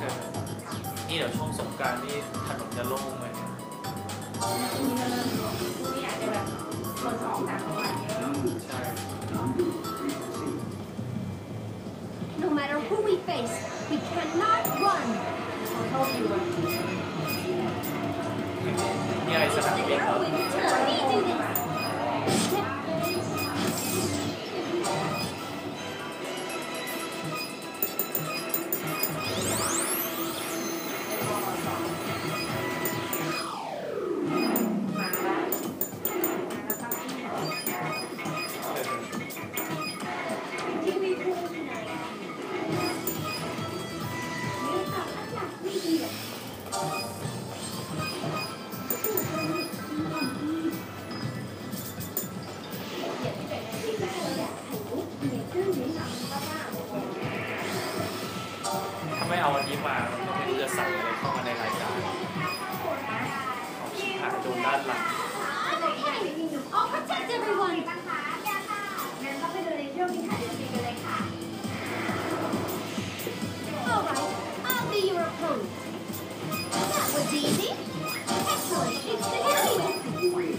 เออนี่เดี๋ยวช่วงสงกรารนี่ถนนจะโล่งไหมเนี่ยนี่อาจจะแบบคนออกต่างจังหวัดเยอะใช่ No matter who we face, we cannot run. ถ้าไม่เอาวันนี้มาก็ไม่รู้จะใส่อะไรเข้ามาในรายการเอาชิบหายโดนด้านหลัง I'll protect everyone. งั้นก็ไปดูในช่วงที่ถ่ายรูปกันเลยค่ะ All right, I'll be your opponent. That was easy. Excellent. It's the heavyweight.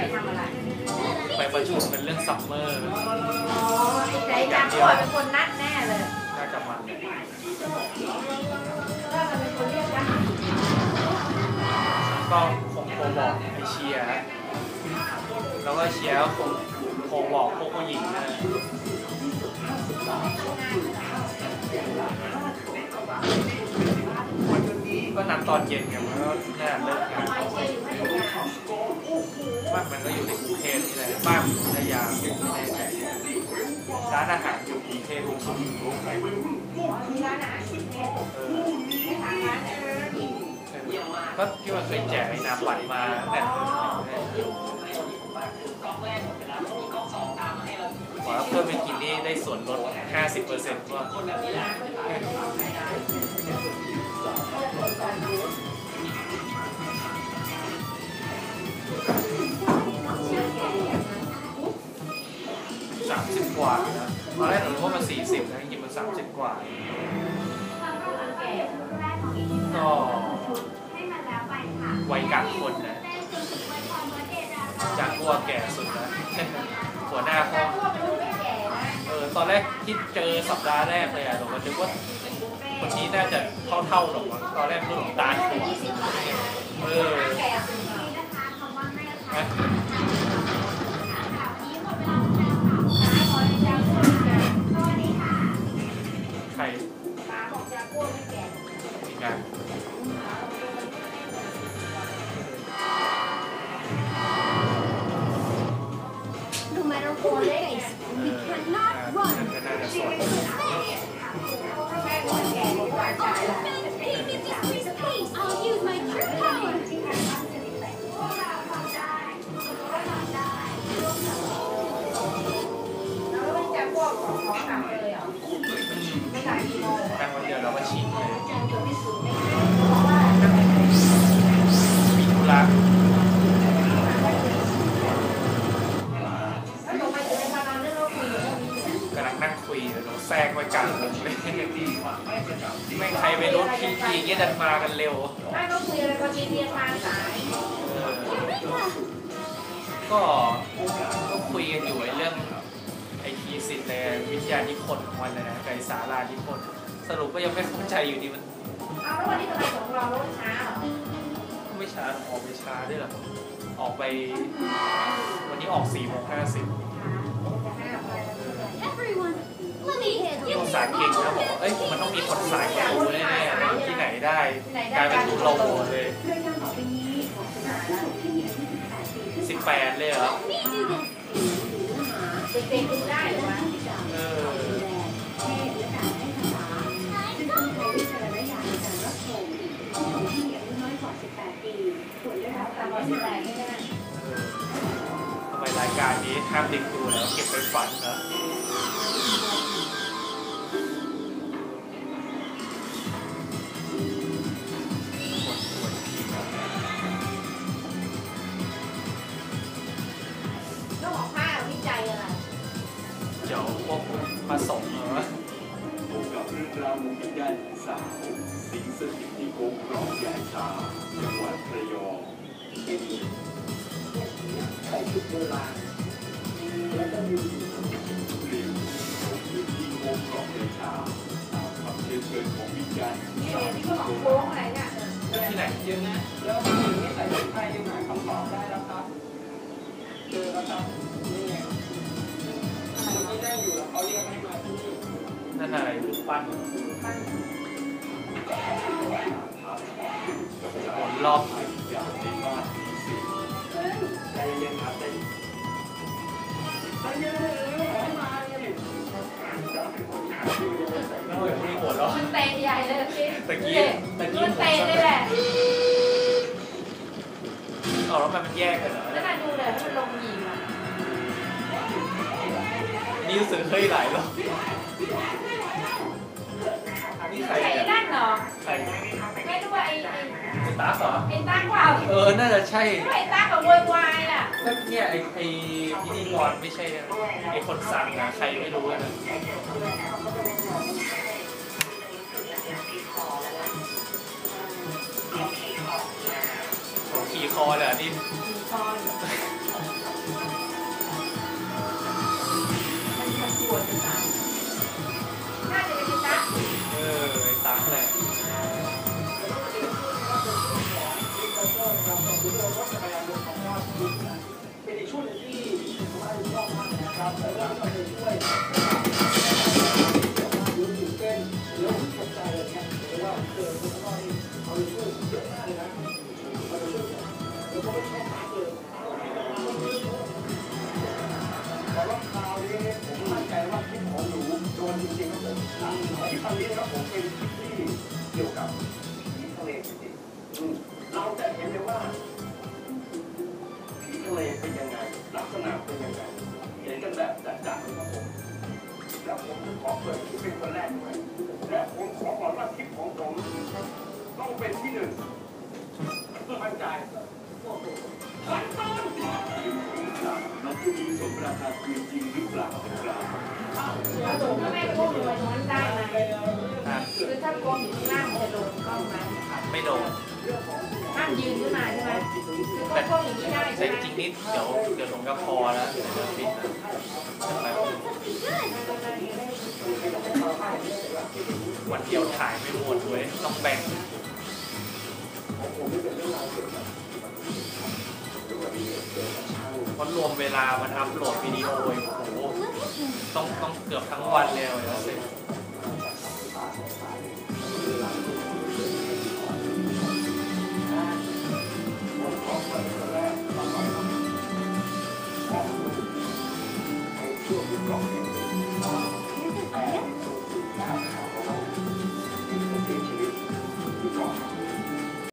ไปทำอะไรไปประชุมเป็นเรื่องซัมเมอร์อ๋อไอ้ใจจังก่อนเป็นคนนัดแน่เลยน่าจะมันเนี่ยว่ามันเป็นคนเรียกได้ก็คงโทรบอกไอเชียร์แล้วก็เชียร์ก็คงโทรบอกพวกผู้หญิงนะก็นัดตอนเย็นไงมันก็น่าเลิกงาน บ้านมันก็อยู่ในกรุงเทพนี่แหละบ้านพัทยาไม่แน่ใจร้านอาหารอยู่กรุงเทพทุกสุดมีร้านอาหารที่เนี่ยเทางร้านไหนก็ที่ว่าเคยแจกไอ้น้ำปั่นมาแต่ขอเพิ่มไปกินนี่ได้ส่วนลด 50%ว่า กว่านะตอนแรกผมว่ามันสี่สิบนะจริงๆมันสามสิบกว่าก็วัยกลางคนนะจากกลัวแก่สุดนะหัวหน้าแต่อเออตอนแรกที่เจอสัปดาห์แรกเลยอะผมก็นึกว่าคนนี้น่าจะเท่าเท่าๆหรอกตอนแรกรู้หลงตาลตัวเออาบ นี่ยกำลังนั่งคุยเราแซงไว้กลางวงเลยไม่ใครไปรถพีพีเงี้ยดันมากันเร็วไม่ก็คุยอะไรก็เรียนมาสายเออก็ก็คุยกันอยู่ไอ้เรื่องไอทีสิทธิ์ในวิทยานิพนธ์ของมันนะกับไอ้สารานิพนธ์สรุปก็ยังไม่เข้าใจอยู่ดีมันเอาแล้ววันนี้ทำไมของเรารถช้าเหรอไม่ช้าหรอกออกไปช้าด้วยเหรอออกไป วันนี้ออก4โมง50จะห้ ษาเก่งนะบอกว่าเอ้ยมันต้องมีคนสายแกูแน่ๆที่ไหนได้กลายเป็นดูโลเลย18เลยเหรอ Let me do this. เด็กๆดูได้หรือวะเออตามมาสิบแปดไม่ได้เออทำไมรายการนี้ห้ามเด็กดูแล้วเก็บไปฝันเหรอ กับเรื่องรางหญิงสาวสิงสถิตที่โค้งกรองยายชาจังหวัดระยองใช้ชุดโบราณแล้วก็มีหลิวพื้นที่โค้งกรองยายชาตามคำเชิญเชิญของวิญญาณหญิงนี่สาวที่เขาบอกโค้งอะไรเนี่ยที่ไหนเยอะนะแล้วผู้หญิงที่ใส่ชุดไทยยังหาคำตอบได้แล้วครับเจอแล้วครับนี่ไงคนที่นั่งอยู่แล้วเขาเรียกให้มาที่นี่นั่นอะไร ปปั้นหมุนรอบอย่างในบ้านผีสิงใจเย็นครับใจเย็นใจเย็นเลยให้มาเลยโอ้ยมีหัวเราะมันเตะใหญ่เลยพี่ตะกี้ตะกี้มันเตะเลยแหละเอาแล้วมันแยกกันเหรอแล้วน่าดูเลยมันลงหยีอะนี่รู้สึกเฮ้ยหลายรอบ ใครไม่รู้ว่าไอ้ไอ้ไอ้ตาเหรอไอ้ตั้งเปล่าเออ น่าจะใช่ไอ้ตั้งกับโวยวายอะก็เนี่ยไอ้ไอ้พิธีกรไม่ใช่นะไอ้คนสั่งนะใครไม่รู้อะนะโอ้ขี่คอเลยเหรอนี่มีคอนมันปวดจะตายน่าจะเป็นไอ้ตั้งเออไอ้ตั๊กแหละ จะช่วยหรือตื่นเต้นหรือตกใจอะไรเงี้ยหรือว่าเกิดคนข้างนอกนี่เอาไปช่วยเยอะมากเลยนะเอาไปช่วยแล้วก็ไม่ชอบมากเลยแต่ว่าคราวนี้ผมมั่นใจว่าคลิปของหนูโดนจริงๆครั้งนี้นะครับผมเป็นที่เกี่ยวกับ ไม่โดนห้ามยืนขึ้นมาใช่ไหมคือถ้าโกงอย่างนี้ได้แต่ใช่ไหมจริงๆนิดเดี๋ยวเดี๋ยวผมก็พอแล้วเดี๋ยวจะปิดนะจะไปวันเดียวถ่ายไม่หมดเว้ยต้องแบ่งเพราะรวมเวลามันอัพโหลดวิดีโออีกโอ้โหต้องต้องเกือบทั้งวันเลยอะเสร็จ